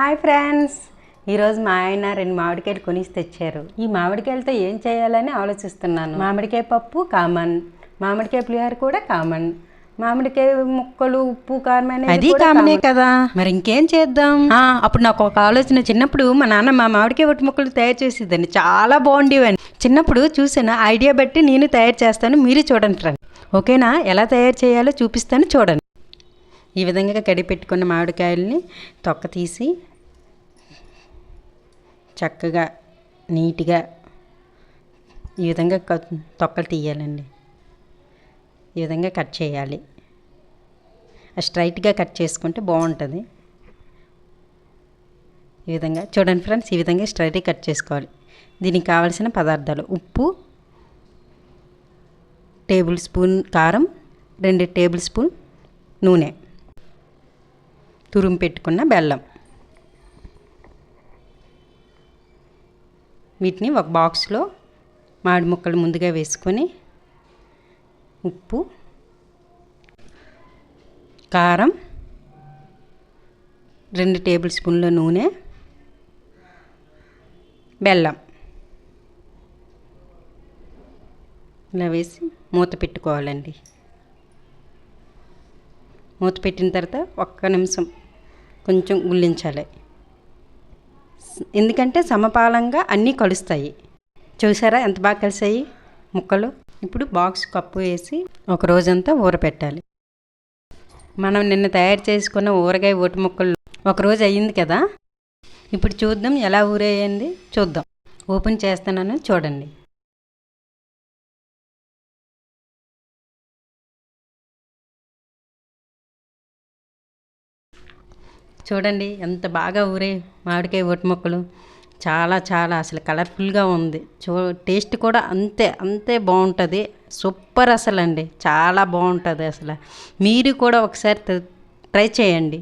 Hi friends. ఈరోజు మా ఆయన రెండు మామిడికాయలు కొనిసి తెచ్చారు. ఈ మామిడికాయలతో ఏం చేయాలని ఆలోచిస్తున్నాను. మామిడికాయ పప్పు కామన్. మామిడికాయ పులిహోర కూడా కామన్. మామిడికాయ ముక్కలు ఉప్పు కారం అది కామనే. కదా. మరి ఇంకేం చేద్దాం? ఆ, అప్పుడు నాకు ఒక ఆలోచన. చిన్నప్పుడు మా నాన్న మా మామిడికాయ ఒట్టి ముక్కలు తయారు చేసేదండి చాలా బాగుండేవని చిన్నప్పుడు చూసిన ఐడియా బట్టి నేను తయారు చేస్తాను మీరు చూడండి ఫ్రెండ్ ఓకేనా? ఎలా తయారు చేయాలో చూపిస్తాను చూడండి. ఈ విధంగా కడిపెట్టుకున్న మామిడికాయల్ని తొక్క తీసి చక్కగా నీట్గా ఈ విధంగా తొక్కలు తీయాలండి. ఈ విధంగా కట్ చేయాలి. స్ట్రైట్గా కట్ చేసుకుంటే బాగుంటుంది. ఈ విధంగా చూడండి ఫ్రెండ్స్ ఈ విధంగా స్ట్రైట్గా కట్ చేసుకోవాలి. దీనికి కావలసిన పదార్థాలు ఉప్పు టేబుల్ స్పూన్ కారం రెండు టేబుల్ స్పూన్ నూనె. తురుము పెట్టుకున్న బెల్లం. వీటిని ఒక బాక్స్లో మామిడి ముక్కలు ముందుగా వేసుకొని ఉప్పు కారం రెండు టేబుల్ స్పూన్ల నూనె బెల్లం. ఇలా వేసి మూత పెట్టుకోవాలండి. మూత పెట్టిన తర్వాత ఒక్క నిమిషం కొంచెం గుల్లించాలి. ఎందుకంటే సమపాలంగా అన్నీ కలుస్తాయి. చూసారా ఎంత బాగా కలిసాయి? ముక్కలు. ఇప్పుడు బాక్స్ కప్పు వేసి ఒక రోజంతా ఊరపెట్టాలి మనం నిన్న తయారు చేసుకున్న ఊరగాయ ఓటు ముక్కలు ఒక రోజు అయ్యింది కదా? ఇప్పుడు చూద్దాం ఎలా ఊరేయండి. చూద్దాం. ఓపెన్ చేస్తున్నాను. చూడండి. చూడండి ఎంత బాగా ఊరే మామిడికాయ ఒట్టి మొక్కలు. చాలా చాలా అసలు కలర్ఫుల్గా ఉంది. చూ టేస్ట్ కూడా అంతే అంతే బాగుంటుంది. సూపర్ అసలు అండి చాలా బాగుంటుంది అసలు. మీరు కూడా ఒకసారి ట్రై చేయండి.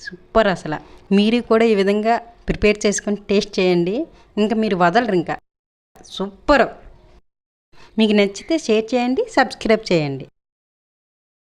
సూపర్ అసలు. మీరు కూడా ఈ విధంగా ప్రిపేర్ చేసుకొని టేస్ట్ చేయండి. ఇంకా మీరు వదలరు ఇంకా. సూపర్. మీకు నచ్చితే షేర్ చేయండి సబ్స్క్రైబ్ చేయండి.